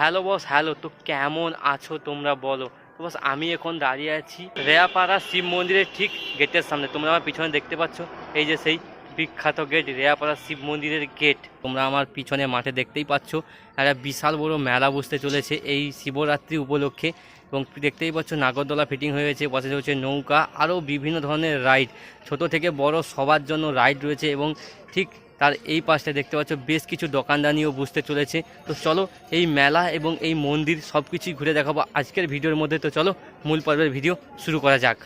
Hello boss, hello, তো কেমন আছো তোমরা বলো? তো বস, আমি এখন দাঁড়িয়ে আছি রেয়াপাড়া শিব মন্দিরের ঠিক গেটের সামনে। তোমরা আমার পিছনে দেখতে পাচ্ছ? এই যে সেই বিখ্যাত গেট, রেয়াপাড়া শিব মন্দিরের গেট। তোমরা আমার পিছনে মাঠে দেখতেই পাচ্ছ, একটা বিশাল বড় মেলা বসতে চলেছে এই শিবরাত্রি উপলক্ষে। এবং দেখতেই পাচ্ছ, নাগরদোলা ফিটিং হয়েছে বসে রয়েছে নৌকা, আরও বিভিন্ন ধরনের রাইড। ছোট থেকে বড় সবার জন্য রাইড রয়েছে এবং ঠিক তার এই পাশটা দেখতে পাচ্ছ বেশ কিছু দোকানদানিও বুঝতে চলেছে। তো চলো এই মেলা এবং এই মন্দির সব কিছুই ঘুরে দেখাবো আজকের ভিডিওর মধ্যে। তো চলো মূল পর্বের ভিডিও শুরু করা যাক।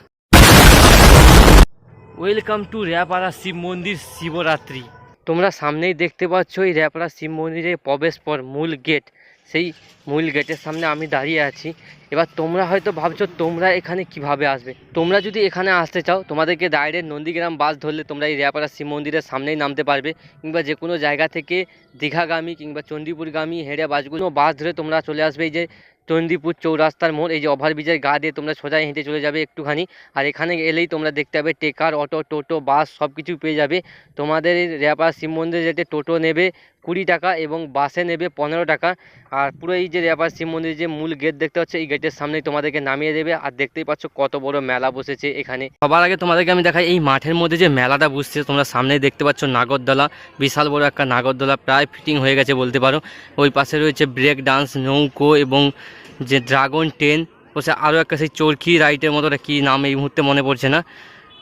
ওয়েলকাম টু র্যাপাড়া শিব মন্দির শিবরাত্রি। তোমরা সামনেই দেখতে পাচ্ছ এই র্যাপাড়া শিব মন্দিরের প্রবেশ পর মূল গেট সেই মূল গেটের সামনে আমি দাঁড়িয়ে আছি। এবার তোমরা হয়তো ভাবছ, তোমরা এখানে কীভাবে আসবে? তোমরা যদি এখানে আসতে চাও, তোমাদেরকে ডাইরেক্ট নন্দীগ্রাম বাস ধরলে তোমরা এই রেয়াপাড়া শিব মন্দিরের সামনেই নামতে পারবে। কিংবা যে কোনো জায়গা থেকে দীঘাগামী কিংবা চণ্ডীপুরগামী হেঁড়ে বাসগুলো বাস ধরে তোমরা চলে আসবে। এই যে চণ্ডীপুর চৌরাস্তার মোড়, এই যে ওভারব্রিজের গা দিয়ে তোমরা সোজা হেঁটে চলে যাবে একটুখানি। আর এখানে এলেই তোমরা দেখতে পাবে, টেকার, অটো, টোটো, বাস সব কিছু পেয়ে যাবে। তোমাদের রেয়াপাড়া শিব মন্দিরে যেতে টোটো নেবে কুড়ি টাকা এবং বাসে নেবে পনেরো টাকা। আর পুরো এই যে রেয়াপাড়া শিব মন্দিরের যে মূল গেট দেখতে পাচ্ছ, এই গেটের সামনেই তোমাদেরকে নামিয়ে দেবে। আর দেখতেই পাচ্ছ কত বড় মেলা বসেছে এখানে। সবার আগে তোমাদেরকে আমি দেখাই, এই মাঠের মধ্যে যে মেলাটা বসছে, তোমরা সামনেই দেখতে পাচ্ছ নাগরদোলা। বিশাল বড় একটা নাগরদোলা, প্রায় ফিটিং হয়ে গেছে বলতে পারো। ওই পাশে রয়েছে ব্রেক ডান্স নৌকো এবং যে ড্রাগন ট্রেন বসে আরও একটা সেই চরকি রাইডের মতো কী নাম এই মুহূর্তে মনে পড়ছে না।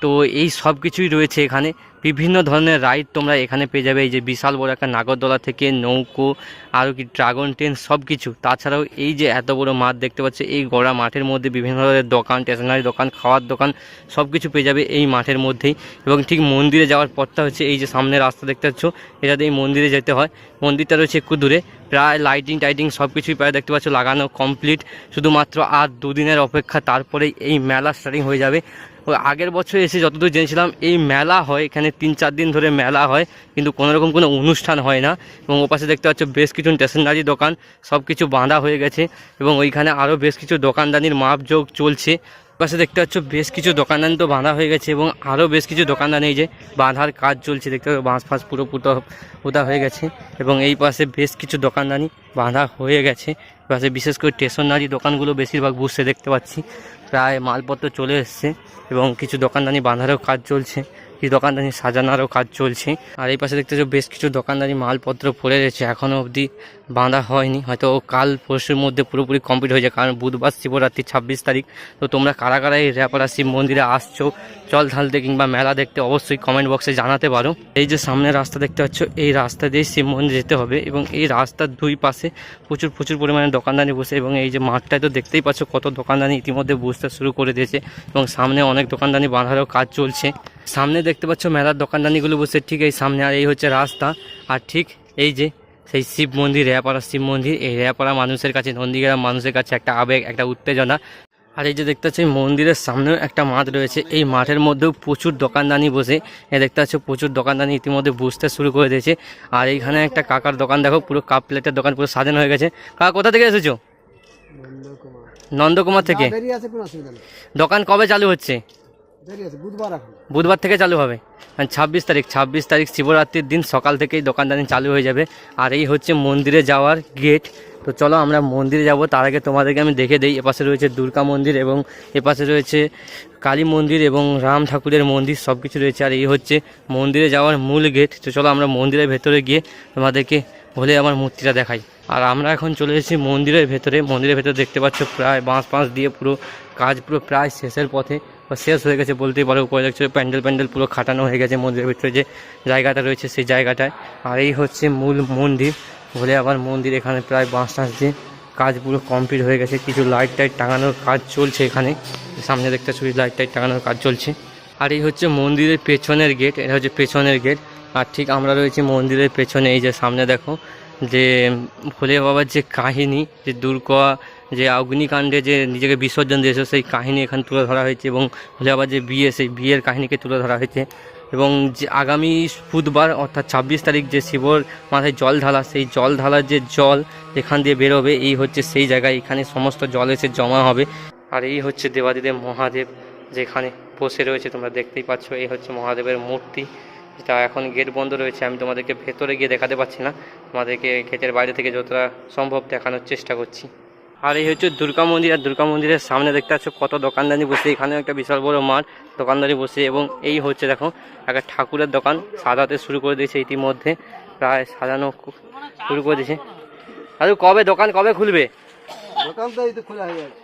তো এই সব কিছুই রয়েছে এখানে। বিভিন্ন ধরনের রাইড তোমরা এখানে পেয়ে যাবে। এই যে বিশাল বড় একটা নাগরদোলা থেকে নৌকো, আরও কি ড্রাগন ট্রেন সব কিছু। তাছাড়াও এই যে এত বড় মাঠ দেখতে পাচ্ছ, এই গড়া মাঠের মধ্যে বিভিন্ন ধরনের দোকান স্টেশনারি দোকান, খাওয়ার দোকান, সব কিছু পেয়ে যাবে এই মাঠের মধ্যেই। এবং ঠিক মন্দিরে যাওয়ার পথটা হচ্ছে এই যে সামনে রাস্তা দেখতে পাচ্ছ, এটাতে এই মন্দিরে যেতে হয়। মন্দিরটা রয়েছে একটু দূরে, প্রায় লাইটিং টাইটিং সব কিছুই প্রায় দেখতে পাচ্ছ, লাগানো কমপ্লিট শুধুমাত্র আর দুদিনের অপেক্ষা, তারপরেই এই মেলা স্টার্টিং হয়ে যাবে। আগের বছর এসে যতদূর জেনেছিলাম, এই মেলা হয়, এখানে তিন চার দিন ধরে মেলা হয়, কিন্তু কোনো রকম কোনো অনুষ্ঠান হয় না। এবং ওপাশে দেখতে পাচ্ছ বেশ কিছু স্টেশনারি দোকান সব কিছু বাঁধা হয়ে গেছে। এবং ওইখানে আরও বেশ কিছু দোকানদানির মাপযোগ চলছে। পাশে দেখতে পাচ্ছ বেশ কিছু দোকানদানি তো বাঁধা হয়ে গেছে এবং আরও বেশ কিছু দোকানদানি এই যে বাঁধার কাজ চলছে, দেখতে পাচ্ছ বাঁশ ফাঁস পুরো পুতো, পোতা হয়ে গেছে। এবং এই পাশে বেশ কিছু দোকানদানি বাঁধা হয়ে গেছে। পাশে বিশেষ করে স্টেশনারি দোকানগুলো বেশিরভাগ বুঝতে দেখতে পাচ্ছি। প্রায় মালপত্র চলে এসছে এবং কিছু দোকানদানি বাঁধারও কাজ চলছে, কিছু দোকানদানি সাজানোরও কাজ চলছে। আর এই পাশে দেখতে বেশ কিছু দোকানদানি মালপত্র পড়ে রয়েছে এখনও অবধি বাঁধা হয়নি। হয়তো কাল পরশুর মধ্যে পুরোপুরি কমপ্লিট হয়ে যায়, কারণ বুধবার শিবরাত্রি ছাব্বিশ তারিখ। তো তোমরা কারা কারা এই রেপাড়া শিব মন্দিরে আসছো জল ঢালতে কিংবা মেলা দেখতে অবশ্যই কমেন্ট বক্সে জানাতে পারো। এই যে সামনে রাস্তা দেখতে পাচ্ছ, এই রাস্তা দিয়ে শিব মন্দির যেতে হবে এবং এই রাস্তার দুই পাশে প্রচুর প্রচুর পরিমাণে দোকানদানি বসে এবং এই যে মাঠটায় তো দেখতেই পাচ্ছ কত দোকানদানি ইতিমধ্যে বসতে শুরু করে দিয়েছে এবং সামনে অনেক দোকানদানি বাঁধারও কাজ চলছে। সামনে দেখতে পাচ্ছ মেলার দোকানদানিগুলো বসে, ঠিক এই সামনে, আর এই হচ্ছে রাস্তা। আর ঠিক এই যে সেই শিব মন্দির, রেয়াপাড়া শিব মন্দির। এই রেয়াপাড়া মানুষের কাছে, নন্দীগ্রাম মানুষের কাছে একটা আবেগ, একটা উত্তেজনা। আর এই যে দেখতে পাচ্ছি মন্দিরের সামনেও একটা মাঠ রয়েছে। এই মাঠের মধ্যেও প্রচুর দোকানদানি বসে। এ দেখতে পাচ্ছ প্রচুর দোকানদানি ইতিমধ্যে বুঝতে শুরু করে দিয়েছে। আর এইখানে একটা কাকার দোকান দেখো পুরো কাপ প্লেটের দোকান পুরো সাজানো হয়ে গেছে। কাকা কোথা থেকে এসেছ? নন্দকুমার। থেকে? দোকান কবে চালু হচ্ছে? বুধবার বুধবার থেকে চালু হবে। ছাব্বিশ তারিখ ছাব্বিশ তারিখ শিবরাত্রির দিন সকাল থেকেই দোকানদানি চালু হয়ে যাবে। আর এই হচ্ছে মন্দিরে যাওয়ার গেট তো চলো আমরা মন্দিরে যাব। তার আগে তোমাদেরকে আমি দেখে দিই, এপাশে রয়েছে দুর্গা মন্দির এবং এপাশে রয়েছে কালী মন্দির এবং রাম ঠাকুরের মন্দির সব কিছু রয়েছে। আর এই হচ্ছে মন্দিরে যাওয়ার মূল গেট তো চলো আমরা মন্দিরের ভেতরে গিয়ে তোমাদেরকে ভোলে আমার মূর্তিটা দেখাই। আর আমরা এখন চলে এসেছি মন্দিরের ভেতরে। মন্দিরের ভেতরে দেখতে পাচ্ছ প্রায় বাঁশ বাঁশ দিয়ে পুরো কাজ পুরো প্রায় শেষের পথে শেষ হয়ে গেছে বলতেই পারো। উপরে দেখছ প্যান্ডেল প্যান্ডেল পুরো খাটানো হয়ে গেছে মন্দিরের ভিতরে যে জায়গাটা রয়েছে সেই জায়গাটায়। আর এই হচ্ছে মূল মন্দির। বলে আবার মন্দির এখানে প্রায় বাঁশ টাঁশ দিয়ে কাজ পুরো কমপ্লিট হয়ে গেছে। কিছু লাইট টাইট টাঙানোর কাজ চলছে এখানে। সামনে দেখতে ছবি লাইট টাইট টাঙানোর কাজ চলছে। আর এই হচ্ছে মন্দিরের পেছনের গেট এটা হচ্ছে পেছনের গেট আর ঠিক আমরা রয়েছি মন্দিরের পেছনে, এই যে সামনে দেখো যে ভোলে বাবার যে কাহিনী, যে দুর্গা যে অগ্নিকাণ্ডে যে নিজেকে বিসর্জন দিয়েছে, সেই কাহিনী এখানে তুলে ধরা হয়েছে এবং ভোলে বাবার যে বিয়ে, সেই বিয়ের কাহিনীকে তুলে ধরা হয়েছে। এবং যে আগামী বুধবার, অর্থাৎ ছাব্বিশ তারিখ যে শিবর মাথায় জল ঢালা, সেই জল ঢালার যে জল এখান দিয়ে বেরোবে, এই হচ্ছে সেই জায়গায় এখানে সমস্ত জল এসে জমা হবে। আর এই হচ্ছে দেবাদিদেব মহাদেব যেখানে বসে রয়েছে, তোমরা দেখতেই পাচ্ছ, এই হচ্ছে মহাদেবের মূর্তি। যেটা এখন গেট বন্ধ রয়েছে, আমি তোমাদেরকে ভেতরে গিয়ে দেখাতে পারছি না। তোমাদেরকে গেটের বাইরে থেকে যতটা সম্ভব দেখানোর চেষ্টা করছি। আর এই হচ্ছে দুর্গা মন্দির আর দুর্গা মন্দিরের সামনে দেখতে পাচ্ছ কত দোকানদারি বসে এখানেও একটা বিশাল বড় মাঠ দোকানদারি বসে এবং এই হচ্ছে দেখো একটা ঠাকুরের দোকান সাজাতে শুরু করে দিয়েছে ইতিমধ্যে প্রায় সাজানো শুরু করে দিয়েছে। আর কবে দোকান কবে খুলবে? দোকান তো এই তো খোলা হয়ে গেছে।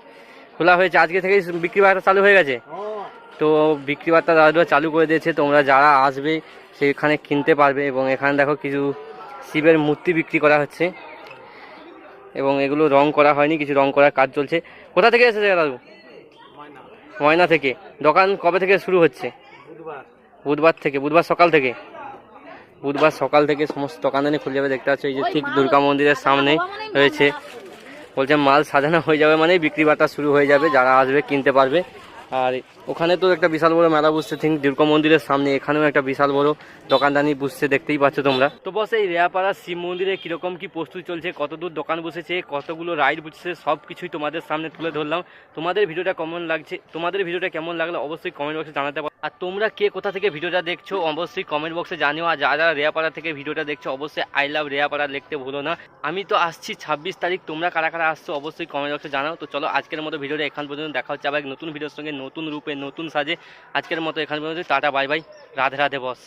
খোলা হয়েছে আজকে থেকেই বিক্রি বাটা চালু হয়ে গেছে? হ্যাঁ। তো বিক্রি বার্তা দাদুরা চালু করে দিয়েছে তোমরা যারা আসবে সেখানে কিনতে পারবে এবং এখানে দেখো কিছু শিবের মূর্তি বিক্রি করা হচ্ছে। এবং এগুলো রং করা হয়নি কিছু রং করার কাজ চলছে। কোথা থেকে এসেছে দাদু? ময়না থেকে। দোকান কবে থেকে শুরু হচ্ছে? বুধবার। বুধবার থেকে বুধবার সকাল থেকে? বুধবার সকাল থেকে সমস্ত দোকানদানি খুলে যাবে দেখতে পাচ্ছ এই যে ঠিক দুর্গা মন্দিরের সামনে রয়েছে। বলছে মাল সাজানো হয়ে যাবে মানে বিক্রি বার্তা শুরু হয়ে যাবে যারা আসবে কিনতে পারবে। আর ওখানে তো একটা বিশাল বড় মেলা বসছে থিং দুর্গা মন্দিরের সামনে, এখানেও একটা বিশাল বড় দোকানদানি বসছে, দেখতেই পাচ্ছ তোমরা। তো বস, এই রেয়াপাড়া শিব মন্দিরে কীরকম কি প্রস্তুতি চলছে কতদূর দোকান বসেছে, কতগুলো রাইড বুঝছে সব কিছুই তোমাদের সামনে তুলে ধরলাম। তোমাদের ভিডিওটা কেমন লাগছে, তোমাদের ভিডিওটা কেমন লাগল অবশ্যই কমেন্ট বক্সে জানাতে পারো। আর তোমরা কে কোথা থেকে ভিডিওটা দেখছ, অবশ্যই কমেন্ট বক্সে জানিও। আর যারা রেয়াপাড়া থেকে ভিডিওটা দেখছ, অবশ্যই আই লাভ রেয়াপাড়া লিখতে ভুলো না। আমি তো আসছি ছাব্বিশ তারিখ, তোমরা কারা কারা আসছো, অবশ্যই কমেন্ট বক্সে জানাও। তো চলো, আজকের মতো ভিডিওটা এখান পর্যন্ত দেখা হচ্ছে আবার নতুন ভিডিওর সঙ্গে, নতুন রূপে, নতুন সাজে। আজকের মতো এখান পর্যন্ত, tata bye bye Radhe Radhe, boss.